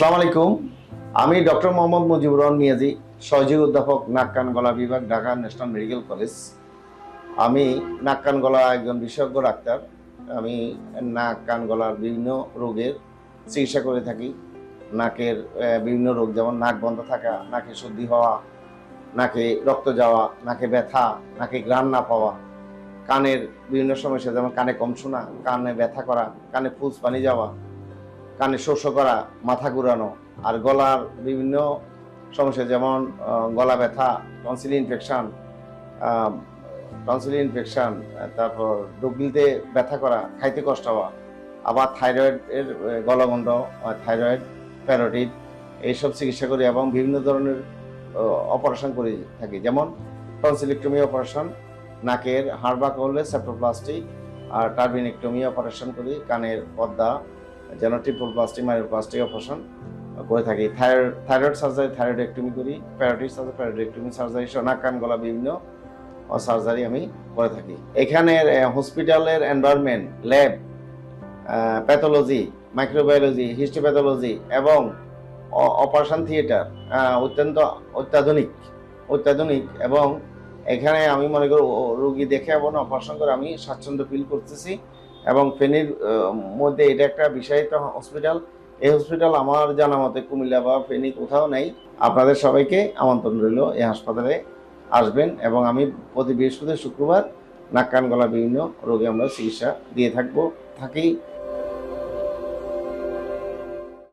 আসসালামু আলাইকুম। আমি ডক্টর মোহাম্মদ মুজিবুর রহমান মিয়াজি, সহযোগী অধ্যাপক নাক কান গলা বিভাগ, ঢাকা ন্যাশনাল মেডিকেল কলেজ। আমি নাক কান গলা একজন বিশেষজ্ঞ ডাক্তার। আমি নাক কান গলার বিভিন্ন রোগের চিকিৎসা করে থাকি। নাকের বিভিন্ন রোগ যেমন নাক বন্ধ থাকা, নাকে সর্দি হওয়া, নাকে রক্ত যাওয়া, নাকে ব্যথা, নাকে গ্রান না পাওয়া, কানের বিভিন্ন সমস্যা যেমন কানে কম শোনা, কানে ব্যথা করা, কানে ফুস পানি যাওয়া কানে শস্য করা মাথা ঘুরানো আর গলার বিভিন্ন সমস্যা যেমন গলা ব্যথা টনসিল ইনফেকশন টনসিল ইনফেকশান তারপর ডুগলিতে ব্যথা করা খাইতে কষ্ট হওয়া আবার থাইরয়েড এর আহ, গলগণ্ড থাইরয়েড প্যারোটিড এইসব চিকিৎসা করি এবং বিভিন্ন ধরনের অপারেশন করে থাকি। যেমন টনসিলেক্টমি অপারেশন নাকের হাড় হাড়বা করলে সেপ্টোপ্লাস্টি আর টার্বিনেক্টমি অপারেশন করি কানের পর্দা যেন triple plastic minor plastic operation করে থাকি। থাইরয়েড থাইরয়েড সার্জারি থাইরয়েডেক্টমি করি প্যারোটিড সার্জারি প্যারোডেক্টমি সার্জারি সোনা কান গলা বিভিন্ন সার্জারি আমি করে থাকি। এখানের হসপিটালের environment lab pathology microbiology histopathology এবং অপারেশন থিয়েটার অত্যন্ত অত্যাধুনিক অত্যাধুনিক এবং এখানে আমি মনে করি রোগী দেখে এবং অপারেশন করে আমি স্বাচ্ছন্দ্য ফিল করতেছি। এবং ফেনীর মধ্যে এটা একটা বিষয়িত হসপিটাল এই হসপিটাল আমার জানা মতে কুমিল্লা বা ফেনী কোথাও নেই। আপনাদের সবাইকে আমন্ত্রণ রইল এই হাসপাতালে আসবেন এবং আমি প্রতি বৃহস্পতি শুক্রবার নাক কান গলা বিভিন্ন রোগে আমরা চিকিৎসা দিয়ে থাকব, থাকি।